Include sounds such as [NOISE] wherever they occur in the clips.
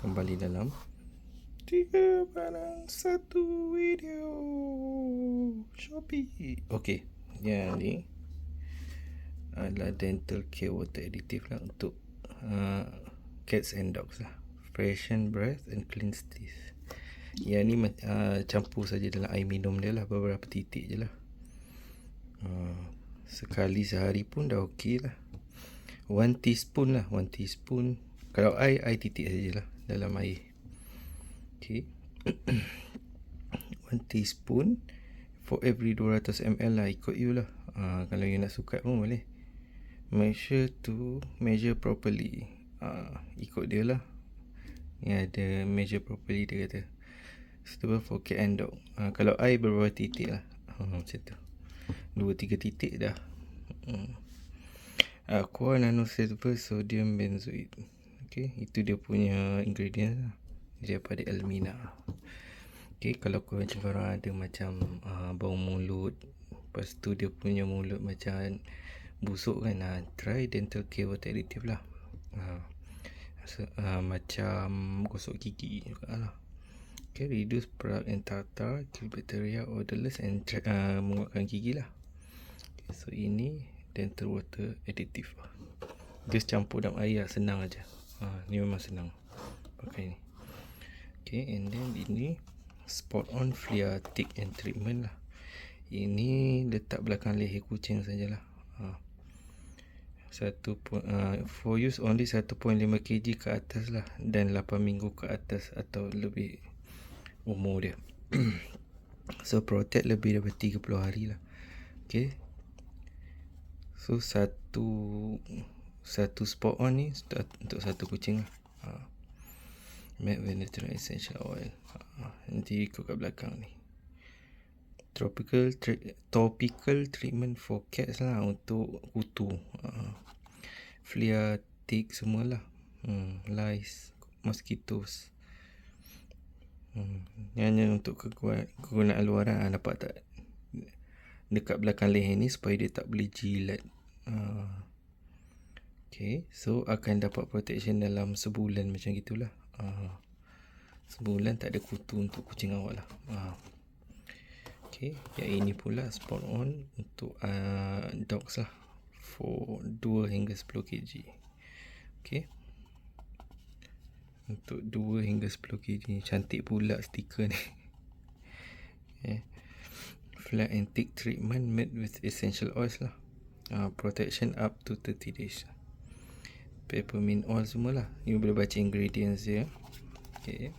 kembali dalam tiga barang satu video Shopee. Okey, yang ni adalah dental care water additive lah untuk uh, cats and dogs lah. Freshen breath and cleanse teeth. Yang ni uh, campur saja dalam air minum dia lah beberapa titik je lah. Uh, sekali sehari pun dah okey lah. One teaspoon lah, one teaspoon. Kalau air, air titik sajalah dalam air. Okay. [CLEARS THROAT] one teaspoon for every 200 ml lah ikut you lah. Uh, kalau you nak suka pun boleh. Make sure to measure properly. Uh, ikut dia lah. Ni ada measure properly dia kata. Suitable for cat and dog. Uh, kalau air beberapa titik lah. Uh, macam tu. Dua tiga titik dah. Hmm. Aqua Nanosilver Sodium Benzoate Okay, itu dia punya ingredient lah. Dia pada Elmina Okay, kalau korang macam korang ada macam uh, bau mulut Lepas tu dia punya mulut macam busuk kan uh, Try Dental Care Water Additive lah. Uh, so, uh, Macam gosok gigi juga lah. Okay, reduce product and tartar Kill bacteria, odorless and uh, menguatkan gigi lah. Okay, So ini dental water additive. Just campur dalam air lah, senang aja ha, ni memang senang pakai ni. Okay, and then ini spot on flea tick and treatment lah. Ini letak belakang leher kucing sajalah. Ha. satu uh, for use only 1.5 kg ke atas lah dan 8 minggu ke atas atau lebih umur dia. [CLEARS THROAT] So protect lebih daripada 30 hari lah. Okay. So satu satu spot on ni untuk satu kucing lah. Ha. Matte Venetra Essential Oil. Ha. Nanti ikut kat belakang ni. Tropical tri- topical treatment for cats lah untuk kutu. Ha. Flea tick semualah. Hmm, lice, mosquitoes. Hmm, hanya untuk kegunaan luaran nampak tak dekat belakang leher ni supaya dia tak boleh jilat. Uh, okay, so akan dapat protection dalam sebulan macam gitulah. Uh, sebulan tak ada kutu untuk kucing awak lah. Uh, okay, yang ini pula spot on untuk uh, dogs lah. For 2 hingga 10 kg. Okay. Untuk 2 hingga 10 kg. Cantik pula stiker ni. Okay [LAUGHS] flat and thick treatment made with essential oils lah. Uh, protection up to 30 days. Peppermint oil semua lah. You boleh baca ingredients dia. Okay.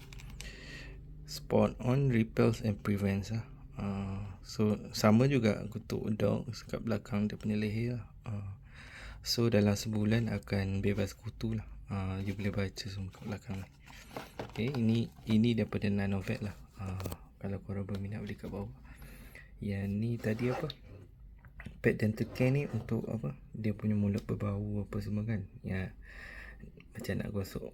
Spot on repels and prevents lah. Uh, so sama juga kutuk dog kat belakang dia punya leher lah. Uh, so dalam sebulan akan bebas kutu lah. Uh, you boleh baca semua kat belakang ni. Okay, ini ini daripada Nanovet lah. Uh, kalau korang berminat boleh kat bawah yang ni tadi apa pet dental care ni untuk apa dia punya mulut berbau apa semua kan. Ya macam nak gosok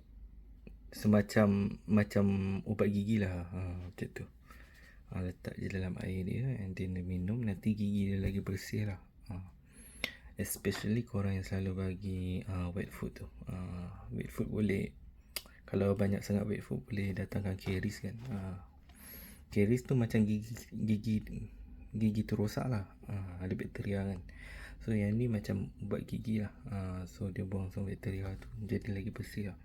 semacam macam ubat gigi lah. Ha, macam tu. Ha, letak je dalam air dia and then dia minum. Nanti gigi dia lagi bersih lah. Ha. especially korang yang selalu bagi uh, wet food tu. Uh, wet food boleh kalau banyak sangat wet food boleh datangkan caries kan. Uh, caries tu macam gigi gigi gigi tu rosak lah ha, ada bakteria kan. So yang ni macam ubat gigi lah. Ha, so dia buang semua bakteria tu jadi lagi bersih lah.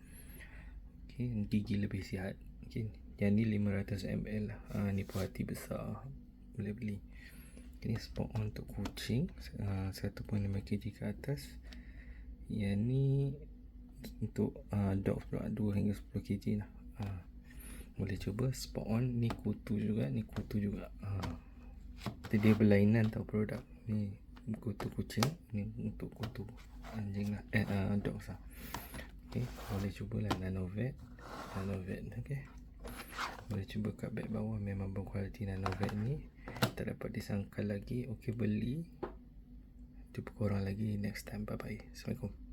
Okay, gigi lebih sihat. Okay. yang ni 500 ml lah. Ha, ni puas hati besar. Boleh beli. Ini spot on untuk kucing. Ha, 1.5 kg ke atas. Yang ni untuk uh, dog pula 2 hingga 10 kg lah. Ha, boleh cuba. Spot on ni kutu juga ni kutu juga. Ha, jadi dia berlainan tau produk. Ni kutu kucing ni untuk kutu anjing lah. Eh uh, dog lah okay, boleh cuba lah nanovet nanovet okay. boleh cuba kat beg bawah. Memang berkualiti nanovet ni. Tak dapat disangkal lagi. Ok beli. Jumpa korang lagi next time. Bye bye assalamualaikum